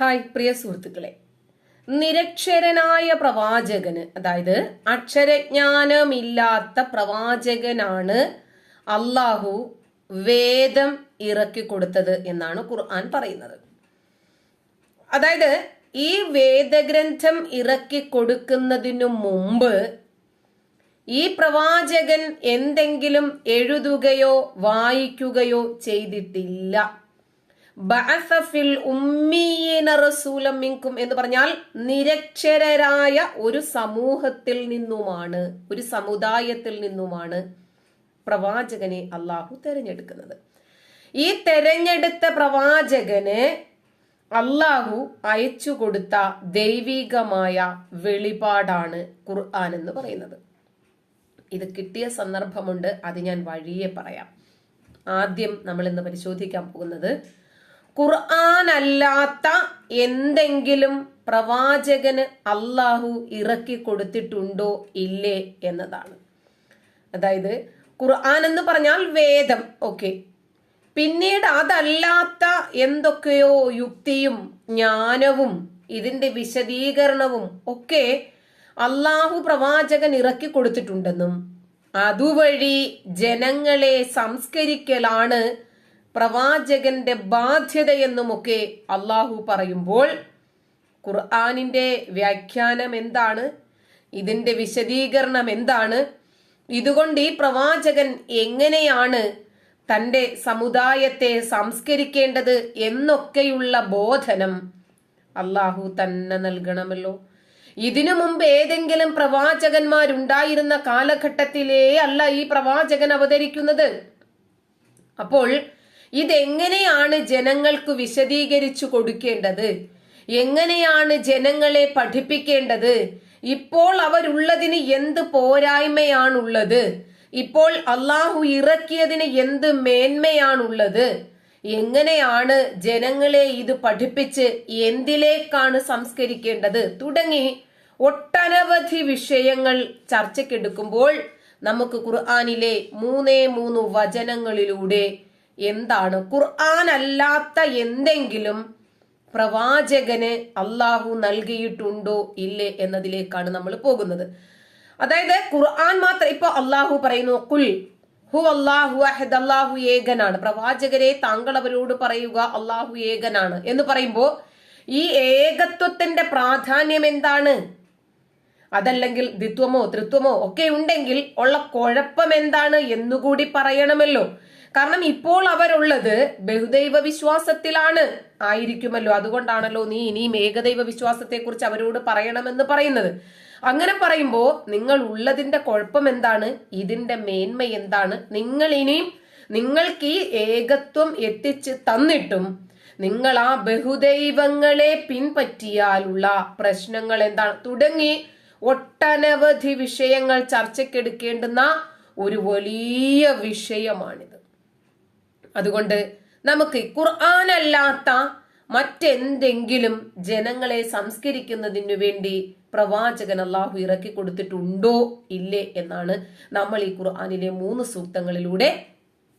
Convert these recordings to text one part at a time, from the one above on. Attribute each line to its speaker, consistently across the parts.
Speaker 1: Hi പ്രിയ സുഹൃത്തുക്കളെ. നിരക്ഷരനായ പ്രവാചകന് അതായത് അക്ഷരജ്ഞാനമില്ലാത്ത പ്രവാചകനാണ് അള്ളാഹു വേദം ഇറക്കി കൊടുത്തത് എന്നാണ് ഖുർആൻ പറയുന്നത്. അതായത് ഈ വേദഗ്രന്ഥം ഇറക്കി കൊടുക്കുന്നതിനു മുമ്പ് ഈ പ്രവാചകൻ എന്തെങ്കിലും എഴുതുകയോ വായിക്കുകയോ ചെയ്തിട്ടില്ല. ബഅസഫിൽ മിങ്കും എന്ന് പറഞ്ഞാൽ നിരക്ഷരരായ ഒരു സമൂഹത്തിൽ നിന്നുമാണ് ഒരു സമുദായത്തിൽ നിന്നുമാണ് പ്രവാചകനെ അള്ളാഹു തെരഞ്ഞെടുക്കുന്നത്. ഈ തെരഞ്ഞെടുത്ത പ്രവാചകന് അള്ളാഹു അയച്ചു കൊടുത്ത ദൈവികമായ വെളിപാടാണ് ഖുർആൻ എന്ന് പറയുന്നത്. ഇത് കിട്ടിയ സന്ദർഭമുണ്ട് അത് ഞാൻ വഴിയെ പറയാം. ആദ്യം നമ്മൾ ഇന്ന് പരിശോധിക്കാൻ പോകുന്നത് ഖുർആൻ അല്ലാത്ത എന്തെങ്കിലും പ്രവാചകന് അള്ളാഹു ഇറക്കി കൊടുത്തിട്ടുണ്ടോ ഇല്ലേ എന്നതാണ്. അതായത് ഖുർആൻ എന്ന് പറഞ്ഞാൽ വേദം ഓക്കെ. പിന്നീട് അതല്ലാത്ത എന്തൊക്കെയോ യുക്തിയും ജ്ഞാനവും ഇതിന്റെ വിശദീകരണവും ഒക്കെ അള്ളാഹു പ്രവാചകൻ ഇറക്കി കൊടുത്തിട്ടുണ്ടെന്നും അതുവഴി ജനങ്ങളെ സംസ്കരിക്കലാണ് പ്രവാചകന്റെ ബാധ്യതയെന്നുമൊക്കെ അള്ളാഹു പറയുമ്പോൾ ഖുർആാനിന്റെ വ്യാഖ്യാനം എന്താണ്? ഇതിന്റെ വിശദീകരണം എന്താണ്? ഇതുകൊണ്ട് ഈ പ്രവാചകൻ എങ്ങനെയാണ് തന്റെ സമുദായത്തെ സംസ്കരിക്കേണ്ടത് എന്നൊക്കെയുള്ള ബോധനം അള്ളാഹു തന്നെ നൽകണമല്ലോ. ഇതിനു മുമ്പ് ഏതെങ്കിലും പ്രവാചകന്മാരുണ്ടായിരുന്ന കാലഘട്ടത്തിലേ അല്ല ഈ പ്രവാചകൻ അവതരിക്കുന്നത്. അപ്പോൾ ഇതെങ്ങനെയാണ് ജനങ്ങൾക്ക് വിശദീകരിച്ചു കൊടുക്കേണ്ടത്? എങ്ങനെയാണ് ജനങ്ങളെ പഠിപ്പിക്കേണ്ടത്? ഇപ്പോൾ അവരുള്ളതിന് എന്ത് പോരായ്മയാണുള്ളത്? ഇപ്പോൾ അള്ളാഹു ഇറക്കിയതിന് എന്ത് മേന്മയാണുള്ളത്? എങ്ങനെയാണ് ജനങ്ങളെ ഇത് പഠിപ്പിച്ച് എന്തിലേക്കാണ് സംസ്കരിക്കേണ്ടത്? തുടങ്ങി ഒട്ടനവധി വിഷയങ്ങൾ ചർച്ചയ്ക്കെടുക്കുമ്പോൾ നമുക്ക് ഖുർആാനിലെ മൂന്നേ മൂന്ന് വചനങ്ങളിലൂടെ എന്താണ്? ഖുർആൻ അല്ലാത്ത എന്തെങ്കിലും പ്രവാചകന് അള്ളാഹു നൽകിയിട്ടുണ്ടോ ഇല്ലേ എന്നതിലേക്കാണ് നമ്മൾ പോകുന്നത്. അതായത് ഖുർആൻ മാത്രം ഇപ്പൊ അള്ളാഹു പറയുന്നു കുൽ ഹു അള്ളാഹു അഹദ് അള്ളാഹു ഏകനാണ്. പ്രവാചകരെ താങ്കൾ അവരോട് പറയുക അള്ളാഹു ഏകനാണ് എന്ന് പറയുമ്പോ ഈ ഏകത്വത്തിന്റെ പ്രാധാന്യം എന്താണ്? അതല്ലെങ്കിൽ ദ്വിത്വമോ ത്രിത്വമോ ഒക്കെ ഉണ്ടെങ്കിൽ ഉള്ള കുഴപ്പം എന്താണ് എന്നുകൂടി പറയണമല്ലോ. കാരണം ഇപ്പോൾ അവരുള്ളത് ബഹുദൈവ വിശ്വാസത്തിലാണ് ആയിരിക്കുമല്ലോ. അതുകൊണ്ടാണല്ലോ നീ ഇനിയും ഏകദൈവ വിശ്വാസത്തെക്കുറിച്ച് അവരോട് പറയണമെന്ന് പറയുന്നത്. അങ്ങനെ പറയുമ്പോൾ നിങ്ങൾ ഉള്ളതിന്റെ കുഴപ്പം എന്താണ്? ഇതിന്റെ മേന്മ എന്താണ്? നിങ്ങൾ ഇനിയും നിങ്ങൾക്ക് ഈ ഏകത്വം എത്തിച്ച് തന്നിട്ടും നിങ്ങൾ ആ ബഹുദൈവങ്ങളെ പിൻപറ്റിയാലുള്ള പ്രശ്നങ്ങൾ എന്താണ്? തുടങ്ങി ഒട്ടനവധി വിഷയങ്ങൾ ചർച്ചയ്ക്കെടുക്കേണ്ടുന്ന ഒരു വലിയ വിഷയമാണിത്. അതുകൊണ്ട് നമുക്ക് ഖുർആൻ അല്ലാത്ത മറ്റെന്തെങ്കിലും ജനങ്ങളെ സംസ്കരിക്കുന്നതിനു വേണ്ടി പ്രവാചകൻ അള്ളാഹു ഇറക്കി കൊടുത്തിട്ടുണ്ടോ ഇല്ലേ എന്നാണ് നമ്മൾ ഈ ഖുർആാനിലെ മൂന്ന് സൂക്തങ്ങളിലൂടെ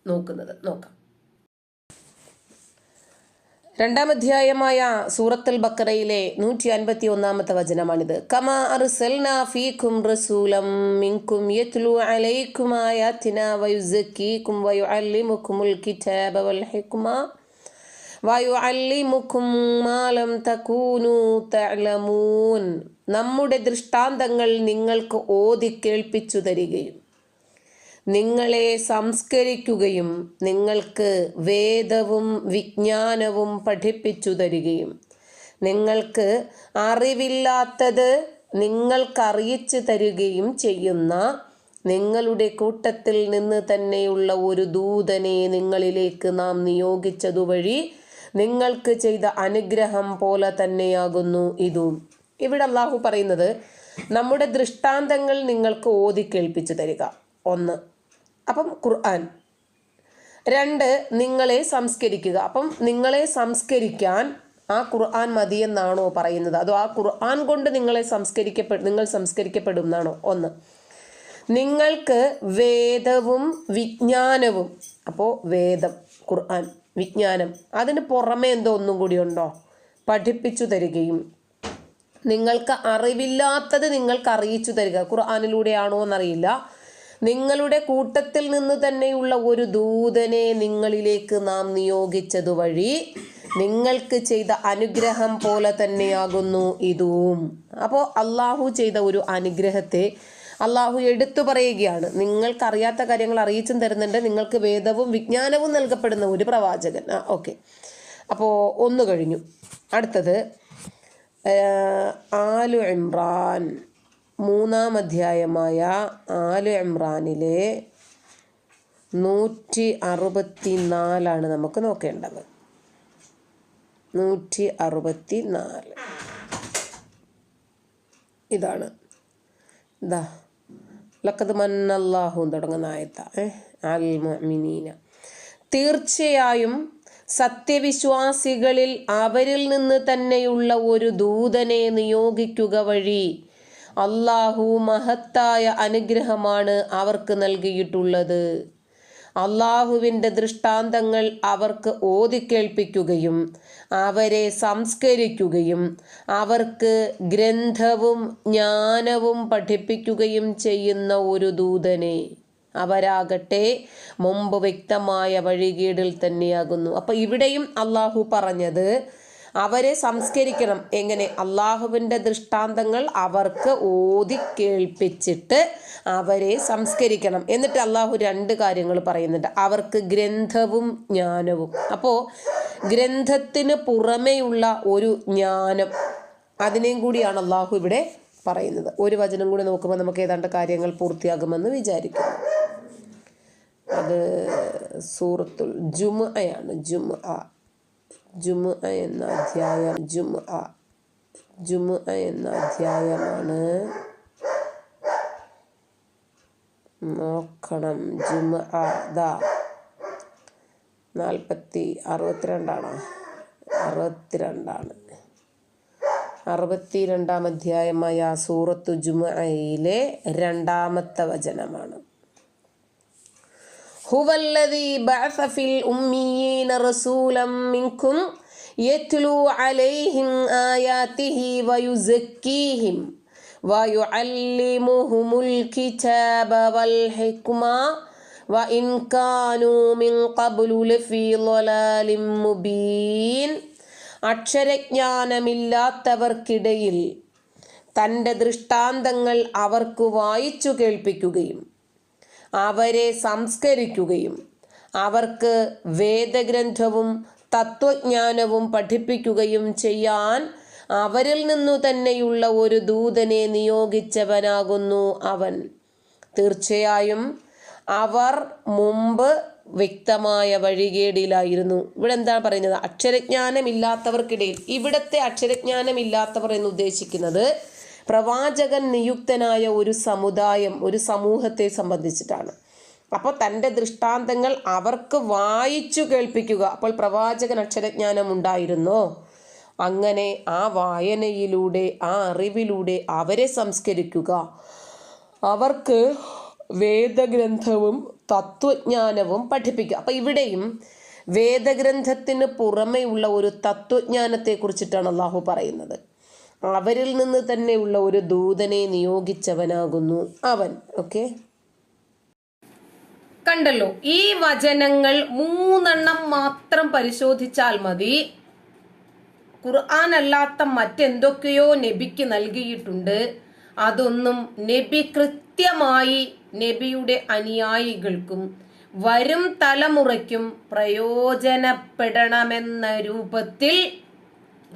Speaker 1: നോക്കുന്നത്. നോക്കാം. രണ്ടാം അധ്യായമായ സൂറത്തുൽ ബക്കറയിലെ നൂറ്റി അൻപത്തി ഒന്നാമത്തെ വചനമാണിത്. കമാ ഫീകും റസൂലം യത്ലു കിതാബ വൽ ഹിക്മ തകൂനു തഅലമൂൻ. നമ്മുടെ ദൃഷ്ടാന്തങ്ങൾ നിങ്ങൾക്ക് ഓതി കേൾപ്പിച്ചു തരികയും നിങ്ങളെ സംസ്കരിക്കുകയും നിങ്ങൾക്ക് വേദവും വിജ്ഞാനവും പഠിപ്പിച്ചു തരികയും. നിങ്ങൾക്ക് അറിവില്ലാത്തത് നിങ്ങൾക്കറിയിച്ചു തരികയും ചെയ്യുന്ന നിങ്ങളുടെ കൂട്ടത്തിൽ നിന്ന് തന്നെയുള്ള ഒരു ദൂതനെ നിങ്ങളിലേക്ക് നാം നിയോഗിച്ചതുവഴി നിങ്ങൾക്ക് ചെയ്ത അനുഗ്രഹം പോലെ തന്നെയാകുന്നു ഇതും. ഇവിടെ അള്ളാഹു പറയുന്നത് നമ്മുടെ ദൃഷ്ടാന്തങ്ങൾ നിങ്ങൾക്ക് ഓതി കേൾപ്പിച്ചു തരിക. ഒന്ന് അപ്പം ഖുർആൻ. രണ്ട് നിങ്ങളെ സംസ്കരിക്കുക. അപ്പം നിങ്ങളെ സംസ്കരിക്കാൻ ആ ഖുർആൻ മതിയെന്നാണോ പറയുന്നത്? അതോ ആ ഖുർആൻ കൊണ്ട് നിങ്ങളെ സംസ്കരിക്കപ്പെടും നിങ്ങൾ സംസ്കരിക്കപ്പെടും എന്നാണോ? ഒന്ന്. നിങ്ങൾക്ക് വേദവും വിജ്ഞാനവും അപ്പോൾ വേദം ഖുർആൻ വിജ്ഞാനം അതിന് പുറമെ എന്തോ ഒന്നും കൂടി ഉണ്ടോ? പഠിപ്പിച്ചു തരികയും. നിങ്ങൾക്ക് അറിവില്ലാത്തത് നിങ്ങൾക്ക് അറിയിച്ചു തരിക. ഖുർആാനിലൂടെയാണോ എന്നറിയില്ല. നിങ്ങളുടെ കൂട്ടത്തിൽ നിന്ന് തന്നെയുള്ള ഒരു ദൂതനെ നിങ്ങളിലേക്ക് നാം നിയോഗിച്ചതുവഴി നിങ്ങൾക്ക് ചെയ്ത അനുഗ്രഹം പോലെ തന്നെയാകുന്നു ഇതും. അപ്പോൾ അള്ളാഹു ചെയ്ത ഒരു അനുഗ്രഹത്തെ അള്ളാഹു എടുത്തു പറയുകയാണ്. നിങ്ങൾക്കറിയാത്ത കാര്യങ്ങൾ അറിയിച്ചും തരുന്നുണ്ട്. നിങ്ങൾക്ക് വേദവും വിജ്ഞാനവും നൽകപ്പെടുന്ന ഒരു പ്രവാചകൻ. ആ ഓക്കെ. അപ്പോൾ ഒന്ന് കഴിഞ്ഞു. അടുത്തത് ആലു ഇമ്രാൻ. മൂന്നാം അധ്യായമായ ആൽ ഇമ്രാനിലെ നൂറ്റി അറുപത്തി നാലാണ് നമുക്ക് നോക്കേണ്ടത്. നൂറ്റി അറുപത്തി നാല് ഇതാണ്. ഇതാ ലക്കത് മന്നല്ലാഹു തുടങ്ങുന്ന ആയത്ത അൽ മുഅ്മിനീന തീർച്ചയായും സത്യവിശ്വാസികളിൽ അവരിൽ നിന്ന് തന്നെയുള്ള ഒരു ദൂതനെ നിയോഗിക്കുക വഴി അള്ളാഹു മഹത്തായ അനുഗ്രഹമാണ് അവർക്ക് നൽകിയിട്ടുള്ളത്. അള്ളാഹുവിന്റെ ദൃഷ്ടാന്തങ്ങൾ അവർക്ക് ഓതിക്കേൾപ്പിക്കുകയും അവരെ സംസ്കരിക്കുകയും അവർക്ക് ഗ്രന്ഥവും ജ്ഞാനവും പഠിപ്പിക്കുകയും ചെയ്യുന്ന ഒരു ദൂതനെ. അവരാകട്ടെ മുമ്പ് വ്യക്തമായ വഴികേടിൽ തന്നെയാകുന്നു. അപ്പൊ ഇവിടെയും അള്ളാഹു പറഞ്ഞത് അവരെ സംസ്കരിക്കണം. എങ്ങനെ? അള്ളാഹുവിന്റെ ദൃഷ്ടാന്തങ്ങൾ അവർക്ക് ഓതി കേൾപ്പിച്ചിട്ട് അവരെ സംസ്കരിക്കണം. എന്നിട്ട് അള്ളാഹു രണ്ട് കാര്യങ്ങൾ പറയുന്നുണ്ട്. അവർക്ക് ഗ്രന്ഥവും ജ്ഞാനവും. അപ്പോൾ ഗ്രന്ഥത്തിന് പുറമെയുള്ള ഒരു ജ്ഞാനം അതിനെയും കൂടിയാണ് അള്ളാഹു ഇവിടെ പറയുന്നത്. ഒരു വചനം കൂടി നോക്കുമ്പോൾ നമുക്ക് ഏതാണ്ട് കാര്യങ്ങൾ പൂർത്തിയാകുമെന്ന് വിചാരിക്കുന്നു. അത് സൂറത്തുൽ ജുമുഅയാണ് ജുമുഅ ജുമുഅ എന്ന അധ്യായം ജുമുഅ. ജുമുഅ എന്ന അധ്യായമാണ് നോക്കണം. ജുമുഅ ദാ നാൽപ്പത്തി അറുപത്തിരണ്ടാണ്. അറുപത്തിരണ്ടാണ്. അറുപത്തിരണ്ടാം അധ്യായമായ സൂറത്തു ജുമുഅയിലെ രണ്ടാമത്തെ വചനമാണ്. هو الذي بعث في الأميين رسولا منكم يتلو عليهم آياته ويزكيهم ويعلمهم الكتاب والحكمة وإن كانوا من قبل لفي ضلال مبين അക്ഷരജ്ഞാനമില്ലാത്തവർക്കിടയിൽ തൻ്റെ ദൃഷ്ടാന്തങ്ങൾ അവർക്ക് വായിച്ചു കേൾപ്പിക്കുകയും അവരെ സംസ്കരിക്കുകയും അവർക്ക് വേദഗ്രന്ഥവും തത്വജ്ഞാനവും പഠിപ്പിക്കുകയും ചെയ്യാൻ അവരിൽ നിന്നു തന്നെയുള്ള ഒരു ദൂതനെ നിയോഗിച്ചവനാകുന്നു അവൻ. തീർച്ചയായും അവർ മുമ്പ് വ്യക്തമായ വഴികേടിലായിരുന്നു. ഇവിടെ എന്താണ് പറയുന്നത്? അക്ഷരജ്ഞാനമില്ലാത്തവർക്കിടയിൽ ഇവിടത്തെ അക്ഷരജ്ഞാനമില്ലാത്തവർ എന്ന് ഉദ്ദേശിക്കുന്നത് പ്രവാചകൻ നിയുക്തനായ ഒരു സമുദായം ഒരു സമൂഹത്തെ സംബന്ധിച്ചിട്ടാണ്. അപ്പോൾ തന്റെ ദൃഷ്ടാന്തങ്ങൾ അവർക്ക് വായിച്ചു കേൾപ്പിക്കുക. അപ്പോൾ പ്രവാചകൻ അക്ഷരജ്ഞാനം ഉണ്ടായിരുന്നോ? അങ്ങനെ ആ വായനയിലൂടെ ആ അറിവിലൂടെ അവരെ സംസ്കരിക്കുക. അവർക്ക് വേദഗ്രന്ഥവും തത്വജ്ഞാനവും പഠിപ്പിക്കുക. അപ്പം ഇവിടെയും വേദഗ്രന്ഥത്തിന് പുറമെയുള്ള ഒരു തത്വജ്ഞാനത്തെ കുറിച്ചിട്ടാണ് അള്ളാഹു പറയുന്നത്. അവരിൽ നിന്ന് തന്നെയുള്ള ഒരു ദൂതനെ നിയോഗിച്ചവനാകുന്നു അവൻ. ഓക്കെ കണ്ടല്ലോ ഈ വചനങ്ങൾ മൂന്നെണ്ണം മാത്രം പരിശോധിച്ചാൽ മതി. ഖുർആൻ അല്ലാത്ത മറ്റെന്തൊക്കെയോ നബിക്ക് നൽകിയിട്ടുണ്ട്. അതൊന്നും നബി കൃത്യമായി നബിയുടെ അനുയായികൾക്കും വരും തലമുറയ്ക്കും പ്രയോജനപ്പെടണമെന്ന രൂപത്തിൽ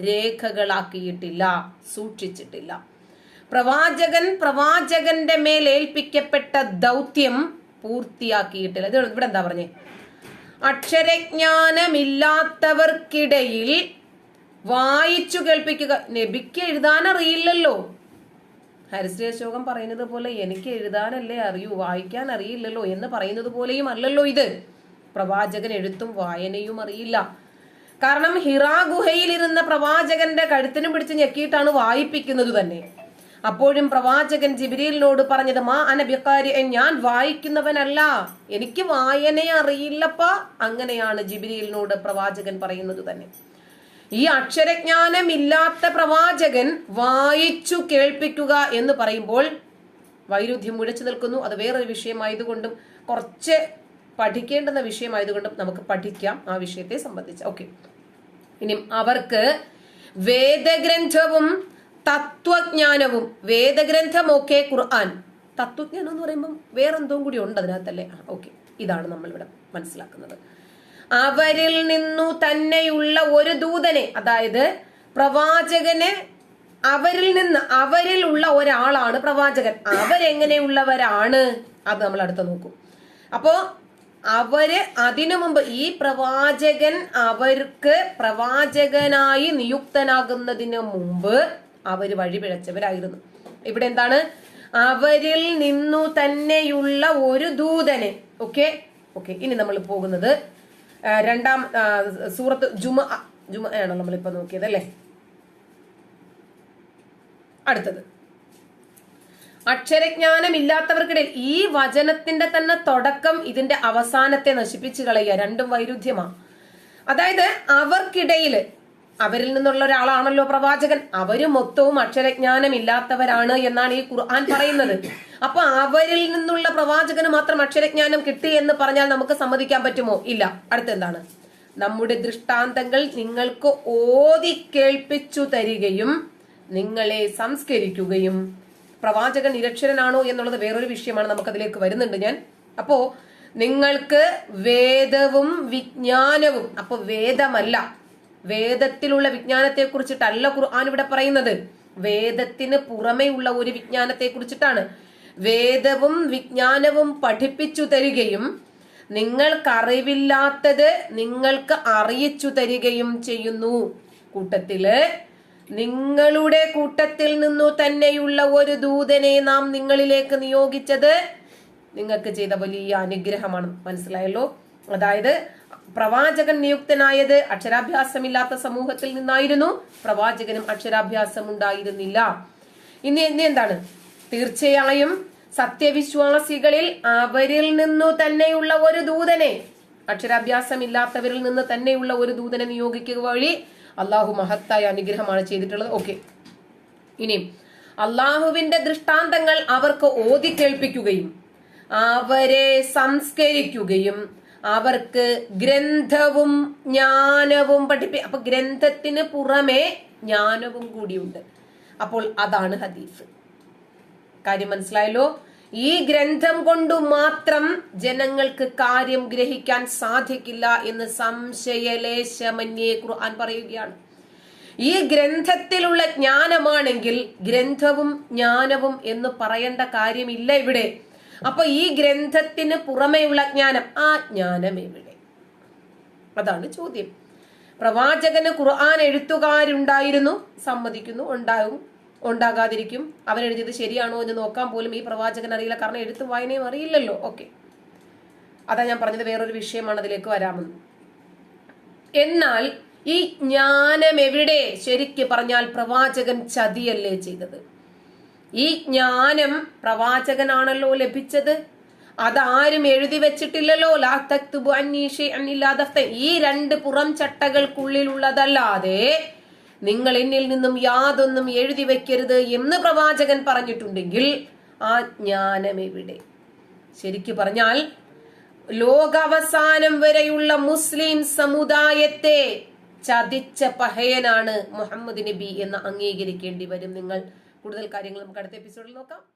Speaker 1: രേഖകളാക്കിയിട്ടില്ല സൂക്ഷിച്ചിട്ടില്ല. പ്രവാചകൻ പ്രവാചകന്റെ മേൽ ഏൽപ്പിക്കപ്പെട്ട ദൗത്യം പൂർത്തിയാക്കിയിട്ടില്ല. ഇത് ഇവിടെ എന്താ പറഞ്ഞേ? അക്ഷരജ്ഞാനമില്ലാത്തവർക്കിടയിൽ വായിച്ചു കേൾപ്പിക്കുക. നബിക്ക് എഴുതാൻ അറിയില്ലല്ലോ ഹരിശ്രീ അശോകം പറയുന്നത് പോലെ എനിക്ക് എഴുതാനല്ലേ അറിയൂ വായിക്കാൻ അറിയില്ലല്ലോ എന്ന് പറയുന്നത് പോലെയും അല്ലല്ലോ ഇത്. പ്രവാചകൻ എഴുത്തും വായനയും അറിയില്ല. കാരണം ഹിറാ ഗുഹയിലിരുന്ന പ്രവാചകന്റെ കഴുത്തിനും പിടിച്ച് ഞെക്കിയിട്ടാണ് വായിപ്പിക്കുന്നത് തന്നെ. അപ്പോഴും പ്രവാചകൻ ജിബിരിലിനോട് പറഞ്ഞത് മാ അനബിക്കാരി ഞാൻ വായിക്കുന്നവനല്ല. എനിക്ക് വായന അറിയില്ലപ്പ. അങ്ങനെയാണ് ജിബിരിലിനോട് പ്രവാചകൻ പറയുന്നത് തന്നെ. ഈ അക്ഷരജ്ഞാനം ഇല്ലാത്ത പ്രവാചകൻ വായിച്ചു കേൾപ്പിക്കുക എന്ന് പറയുമ്പോൾ വൈരുദ്ധ്യം മുഴച്ചു നിൽക്കുന്നു. അത് വേറൊരു വിഷയമായതുകൊണ്ടും കുറച്ച് പഠിക്കേണ്ടുന്ന വിഷയമായതുകൊണ്ടും നമുക്ക് പഠിക്കാം ആ വിഷയത്തെ സംബന്ധിച്ച്. ഓക്കെ ഇനി അവർക്ക് വേദഗ്രന്ഥവും തത്വജ്ഞാനവും വേദഗ്രന്ഥമൊക്കെ ഖുർആൻ തത്വജ്ഞാനം എന്ന് പറയുമ്പോൾ വേറെന്തോ കൂടി ഉണ്ട് അതിനകത്തല്ലേ? ഓക്കെ ഇതാണ് നമ്മളിവിടെ മനസ്സിലാക്കുന്നത്. അവരിൽ നിന്നു തന്നെയുള്ള ഒരു ദൂതനെ അതായത് പ്രവാചകനെ അവരിൽ നിന്ന് അവരിൽ ഉള്ള ഒരാളാണ് പ്രവാചകൻ. അവരെങ്ങനെയുള്ളവരാണ്? അത് നമ്മൾ അടുത്ത് നോക്കും. അപ്പോ അവർ അതിനു മുമ്പ് ഈ പ്രവാചകൻ അവർക്ക് പ്രവാചകനായി നിയുക്തനാകുന്നതിന് മുമ്പ് അവർ വഴിപിഴച്ചവരായിരുന്നു. ഇവിടെ എന്താണ്? അവരിൽ നിന്നു തന്നെയുള്ള ഒരു ദൂതനെ. ഓക്കെ? ഓക്കെ ഇനി നമ്മൾ പോകുന്നത് രണ്ടാം സൂറത്ത് ജുമ ജുമ ആണോ നമ്മളിപ്പോ നോക്കിയത് അല്ലേ? അടുത്തത്. അക്ഷരജ്ഞാനം ഇല്ലാത്തവർക്കിടയിൽ ഈ വചനത്തിന്റെ തന്നെ തുടക്കം ഇതിന്റെ അവസാനത്തെ നശിപ്പിച്ചു കളയുക. രണ്ടും വൈരുദ്ധ്യമാണ് അതായത് അവർക്കിടയിൽ അവരിൽ നിന്നുള്ള ഒരാളാണല്ലോ പ്രവാചകൻ. അവർ മൊത്തവും അക്ഷരജ്ഞാനം ഇല്ലാത്തവരാണ് എന്നാണ് ഈ ഖുർആൻ പറയുന്നത്. അപ്പൊ അവരിൽ നിന്നുള്ള പ്രവാചകന് മാത്രം അക്ഷരജ്ഞാനം കിട്ടി എന്ന് പറഞ്ഞാൽ നമുക്ക് സമ്മതിക്കാൻ പറ്റുമോ? ഇല്ല. അടുത്തെന്താണ്? നമ്മുടെ ദൃഷ്ടാന്തങ്ങൾ നിങ്ങൾക്ക് ഓതി കേൾപ്പിച്ചു തരികയും നിങ്ങളെ സംസ്കരിക്കുകയും പ്രവാചകൻ നിരക്ഷരനാണോ എന്നുള്ളത് വേറൊരു വിഷയമാണ് നമുക്കതിലേക്ക് വരുന്നുണ്ട് ഞാൻ. അപ്പോ നിങ്ങൾക്ക് വേദവും വിജ്ഞാനവും അപ്പൊ വേദമല്ല വേദത്തിലുള്ള വിജ്ഞാനത്തെ കുറിച്ചിട്ടല്ല ഖുർആൻ ഇവിടെ പറയുന്നത്. വേദത്തിന് പുറമേ ഉള്ള ഒരു വിജ്ഞാനത്തെ കുറിച്ചിട്ടാണ് വേദവും വിജ്ഞാനവും പഠിപ്പിച്ചു തരികയും നിങ്ങൾക്കറിവില്ലാത്തത് നിങ്ങൾക്ക് അറിയിച്ചു തരികയും ചെയ്യുന്നു. കൂട്ടത്തിൽ നിങ്ങളുടെ കൂട്ടത്തിൽ നിന്നു തന്നെയുള്ള ഒരു ദൂതനെ നാം നിങ്ങളിലേക്ക് നിയോഗിച്ചത് നിങ്ങൾക്ക് ചെയ്ത വലിയ അനുഗ്രഹമാണ്. മനസ്സിലായല്ലോ? അതായത് പ്രവാചകൻ നിയുക്തനായത് അക്ഷരാഭ്യാസമില്ലാത്ത സമൂഹത്തിൽ നിന്നായിരുന്നു. പ്രവാചകനും അക്ഷരാഭ്യാസം ഉണ്ടായിരുന്നില്ല. ഇനി ഇനി എന്താണ്? തീർച്ചയായും സത്യവിശ്വാസികളിൽ അവരിൽ നിന്നു തന്നെയുള്ള ഒരു ദൂതനെ അക്ഷരാഭ്യാസമില്ലാത്തവരിൽ നിന്ന് തന്നെയുള്ള ഒരു ദൂതനെ നിയോഗിക്കുക വഴി അള്ളാഹു മഹത്തായ അനുഗ്രഹമാണ് ചെയ്തിട്ടുള്ളത്. ഓക്കെ. ഇനിയും. അള്ളാഹുവിന്റെ ദൃഷ്ടാന്തങ്ങൾ അവർക്ക് ഓതി കേൾപ്പിക്കുകയും അവരെ സംസ്കരിക്കുകയും അവർക്ക് ഗ്രന്ഥവും ജ്ഞാനവും പഠിപ്പി അപ്പൊ ഗ്രന്ഥത്തിന് പുറമെ ജ്ഞാനവും കൂടിയുണ്ട്. അപ്പോൾ അതാണ് ഹദീസ്. കാര്യം മനസ്സിലായല്ലോ? ഈ ഗ്രന്ഥം കൊണ്ടു മാത്രം ജനങ്ങൾക്ക് കാര്യം ഗ്രഹിക്കാൻ സാധിക്കില്ല എന്ന് സംശയലേശമന്യേ ഖുർആൻ പറയുകയാണ്. ഈ ഗ്രന്ഥത്തിലുള്ള ജ്ഞാനമാണെങ്കിൽ ഗ്രന്ഥവും ജ്ഞാനവും എന്ന് പറയേണ്ട കാര്യമില്ല ഇവിടെ. അപ്പൊ ഈ ഗ്രന്ഥത്തിന് പുറമെയുള്ള ജ്ഞാനം ആ ജ്ഞാനം എവിടെ? അതാണ് ചോദ്യം. പ്രവാചകന് ഖുർആൻ എഴുത്തുകാരുണ്ടായിരുന്നു സമ്മതിക്കുന്നു ഉണ്ടാകും. ഉണ്ടാകാതിരിക്കും. അവരെഴുതിയത് ശരിയാണോ എന്ന് നോക്കാൻ പോലും ഈ പ്രവാചകൻ അറിയില്ല. കാരണം എഴുത്തും വായനയും അറിയില്ലല്ലോ. ഓക്കെ. അതാ ഞാൻ പറഞ്ഞത് വേറൊരു വിഷയമാണ് അതിലേക്ക് വരാമെന്ന്. എന്നാൽ ഈ ജ്ഞാനം എവിടെ ശരിക്ക് പറഞ്ഞാൽ പ്രവാചകൻ ചതിയല്ലേ ചെയ്തത്? ഈ ജ്ഞാനം പ്രവാചകനാണല്ലോ ലഭിച്ചത്. അതാരും എഴുതി വെച്ചിട്ടില്ലല്ലോ. ലാ തക്തുബു അന്നീ ഷൈഅൻ ഇല്ലാ ഈ രണ്ട് പുറം ചട്ടകൾക്കുള്ളിലുള്ളതല്ലാതെ നിങ്ങൾ എന്നിൽ നിന്നും യാതൊന്നും എഴുതി വെക്കരുത് എന്ന് പ്രവാചകൻ പറഞ്ഞിട്ടുണ്ടെങ്കിൽ ആ ജ്ഞാനം എവിടെ? ശരിക്കു പറഞ്ഞാൽ ലോകാവസാനം വരെയുള്ള മുസ്ലിം സമുദായത്തെ ചതിച്ച പഹയനാണ് മുഹമ്മദ് നബി എന്ന് അംഗീകരിക്കേണ്ടി വരും. നിങ്ങൾ കൂടുതൽ കാര്യങ്ങൾ നമുക്ക് അടുത്ത എപ്പിസോഡിൽ നോക്കാം.